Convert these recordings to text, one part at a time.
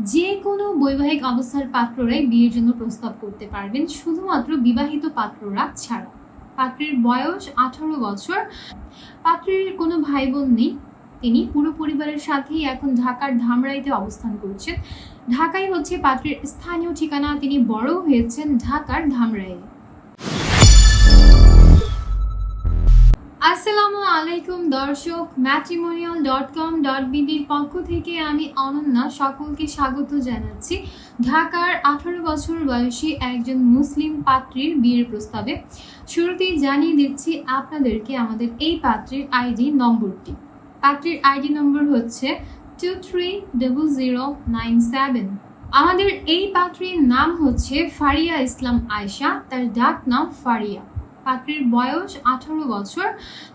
যে কোনো বৈবাহিক অবস্থার পাত্ররাই বিয়ের জন্য প্রস্তাব করতে পারবেন, শুধুমাত্র বিবাহিত পাত্ররা ছাড়া। পাত্রের বয়স আঠারো বছর। পাত্রের কোনো ভাই বোন নেই। তিনি পুরো পরিবারের সাথেই এখন ঢাকার ধামরাইতে অবস্থান করছেন। ঢাকাই হচ্ছে পাত্রের স্থানীয় ঠিকানা। তিনি বড় হয়েছেন ঢাকার ধামরাইয়ে। আসসালামু আলাইকুম দর্শক ম্যাট্রিমোনিয়াল ডট কম ডট বিডির পক্ষ থেকে আমি অনন্যা সকলকে স্বাগত জানাচ্ছি। ঢাকার আঠারো বছর বয়সী একজন মুসলিম পাত্রীর বিয়ের প্রস্তাবে। শুরুতেই জানিয়ে দিচ্ছি আপনাদেরকে আমাদের এই পাত্রীর আইডি নম্বরটি। পাত্রীর আইডি নম্বর হচ্ছে two three double zero nine seven আমাদের এই পাত্রীর নাম হচ্ছে ফারিয়া ইসলাম আয়শা, তার ডাক নাম ফারিয়া। পাত্রীর বয়স আঠারো বছর।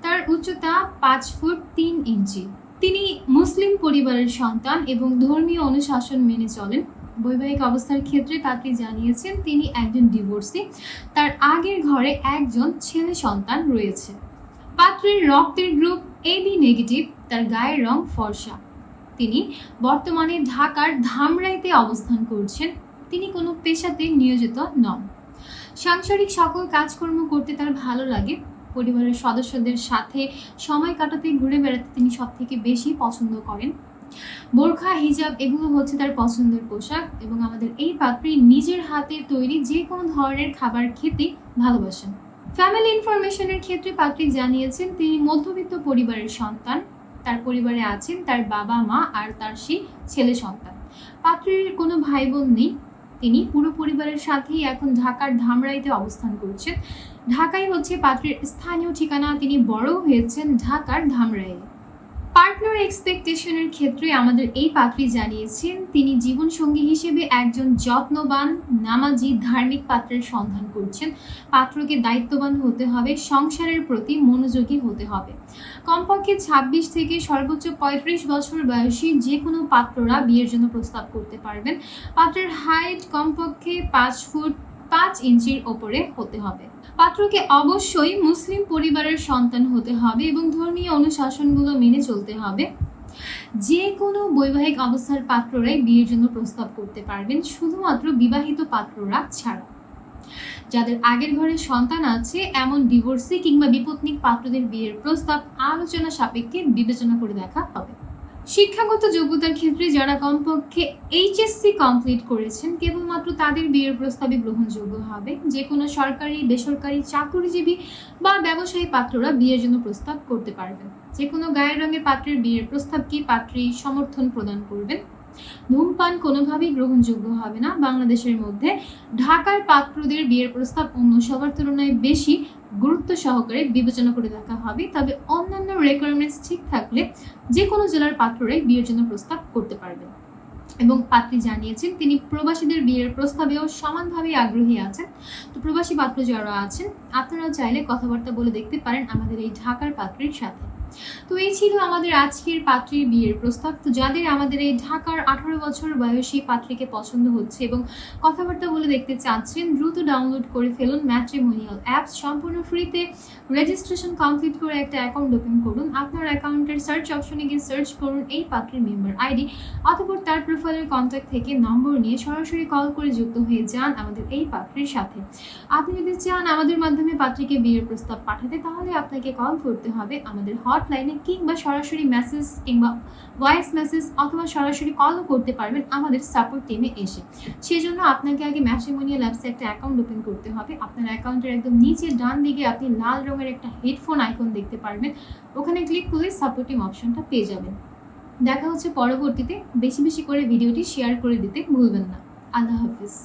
তার উচ্চতা পাঁচ ফুট তিন ইঞ্চি। তিনি মুসলিম পরিবারের সন্তান এবং ধর্মীয় অনুশাসন মেনে চলেন। বৈবাহিক অবস্থার ক্ষেত্রে পাত্রী জানিয়েছেন, তিনি একজন ডিভোর্সি। তার আগের ঘরে একজন ছেলে সন্তান রয়েছে। পাত্রীর রক্তের গ্রুপ এবি নেগেটিভ, তার গায়ের রং ফর্সা। তিনি বর্তমানে ঢাকার ধামরাইতে অবস্থান করছেন। তিনি কোনো পেশাতে নিয়োজিত নন। সাংসারিক সকল কাজকর্ম করতে তার ভালো লাগে। পরিবারের সদস্যদের সাথে সময় কাটাতে, ঘুরে বেড়াতে তিনি সব থেকে বেশি পছন্দ করেন। বোরখা, হিজাব এগুলো হচ্ছে তার পছন্দের পোশাক এবং আমাদের এই পাত্রী নিজের হাতে তৈরি যে কোনো ধরনের খাবার খেতে ভালোবাসেন। ফ্যামিলি ইনফরমেশনের ক্ষেত্রে পাত্রী জানিয়েছেন, তিনি মধ্যবিত্ত পরিবারের সন্তান। তার পরিবারে আছেন তার বাবা মা আর তার সেই ছেলে সন্তান। পাত্রীর কোনো ভাই বোন নেই। তিনি পুরো পরিবারের সাথেই এখন ঢাকার ধামরাইতে অবস্থান করছেন। ঢাকাই হচ্ছে পাত্রের স্থানীয় ঠিকানা। তিনি বড় হয়েছেন ঢাকার ধামরাইয়ে। পার্টনার এক্সপেকটেশনের ক্ষেত্রে আমাদের এই পাত্রী জানিয়েছেন, তিনি জীবনসঙ্গী হিসেবে একজন যত্নবান, নামাজি, ধার্মিক পাত্রের সন্ধান করছেন। পাত্রকে দায়িত্ববান হতে হবে, সংসারের প্রতি মনোযোগী হতে হবে। কমপক্ষে ২৬ থেকে সর্বোচ্চ পঁয়ত্রিশ বছর বয়সী যে কোনো পাত্ররা বিয়ের জন্য প্রস্তাব করতে পারবেন। পাত্রের হাইট কমপক্ষে পাঁচ ফুট পাঁচ ইঞ্চির ওপরে হতে হবে। পাত্রকে অবশ্যই মুসলিম পরিবারের সন্তান হতে হবে এবং ধর্মীয় অনুশাসনগুলো মেনে চলতে হবে। যে কোনো বৈবাহিক অবস্থার পাত্ররাই বিয়ের জন্য প্রস্তাব করতে পারবেন, শুধুমাত্র বিবাহিত পাত্ররা ছাড়া। যাদের আগের ঘরে সন্তান আছে, এমন ডিভোর্সি কিংবা বিপত্নিক পাত্রদের বিয়ের প্রস্তাব আলোচনা সাপেক্ষে বিবেচনা করে দেখা হবে। শিক্ষাগত যোগ্যতার ক্ষেত্রে যারা কমপক্ষে এইচএসসি কমপ্লিট করেছেন, কেবলমাত্র তাদের বিয়ের প্রস্তাবে গ্রহণযোগ্য হবে। যে কোনো সরকারি, বেসরকারি চাকরিজীবী বা ব্যবসায়ী পাত্ররা বিয়ের জন্য প্রস্তাব করতে পারবেন। যে কোনো গায়ের রঙের পাত্রের বিয়ের প্রস্তাবকে পাত্রী সমর্থন প্রদান করবেন? ধূমপান কোনোভাবেই গ্রহণযোগ্য হবে না। বাংলাদেশের মধ্যে ঢাকার পাত্রদের বিয়ের প্রস্তাব অন্য সবার তুলনায় বেশি। গুরুত্ব সহকারে বিবেচনা করে দেখা হবে, তবে অন্যান্য রেকোয়ারমেন্টস ঠিক থাকলে যে কোনো জেলার পাত্ররাই বিয়ের জন্য প্রস্তাব করতে পারবেন এবং পাত্রী জানিয়েছেন, তিনি প্রবাসীদের বিয়ের প্রস্তাবেও সমানভাবে আগ্রহী আছেন। তো প্রবাসী পাত্র যারা আছেন, আপনারাও চাইলে কথাবার্তা বলে দেখতে পারেন আমাদের এই ঢাকার পাত্রীর সাথে। তো এই ছিল আমাদের আজকের পাত্রীর বিয়ের প্রস্তাব। তো যাদের আমাদের এই ঢাকার আঠারো বছর বয়সী পাত্রীকে পছন্দ হচ্ছে এবং কথাবার্তা বলে দেখতে চাচ্ছেন, দ্রুত ডাউনলোড করে ফেলুন ম্যাট্রিমোনিয়াল অ্যাপস সম্পূর্ণ ফ্রিতে রেজিস্ট্রেশন কমপ্লিট করে একটা অ্যাকাউন্ট ওপেন করুন। আপনার অ্যাকাউন্টের সার্চ অপশনে গিয়ে সার্চ করুন এই পাত্রীর মেম্বার আইডি অথবা তার প্রোফাইলের কন্ট্যাক্ট থেকে নম্বর নিয়ে সরাসরি কল করে যুক্ত হয়ে যান আমাদের এই পাত্রীর সাথে। আপনি যদি চান আমাদের মাধ্যমে পাত্রীকে বিয়ের প্রস্তাব পাঠাতে, তাহলে আপনাকে কল করতে হবে আমাদের হটলাইনে কিংবা সরাসরি মেসেজ কিংবা ভয়েস মেসেজ অথবা সরাসরি কলও করতে পারবেন আমাদের সাপোর্ট টিমে এসে। সেজন্য আপনাকে আগে ম্যাট্রিমোনিয়াল অ্যাপসে একটা অ্যাকাউন্ট ওপেন করতে হবে। আপনার অ্যাকাউন্টের একদম নিচে ডান দিকে আপনি লাল রঙের একটা হেডফোন আইকন দেখতে পারবেন। ওখানে ক্লিক করলে সাপোর্টিং অপশনটা পেয়ে যাবেন। দেখা হচ্ছে পরবর্তীতে। বেশি বেশি করে ভিডিওটি শেয়ার করে দিতে ভুলবেন না। আল্লাহ হাফিজ।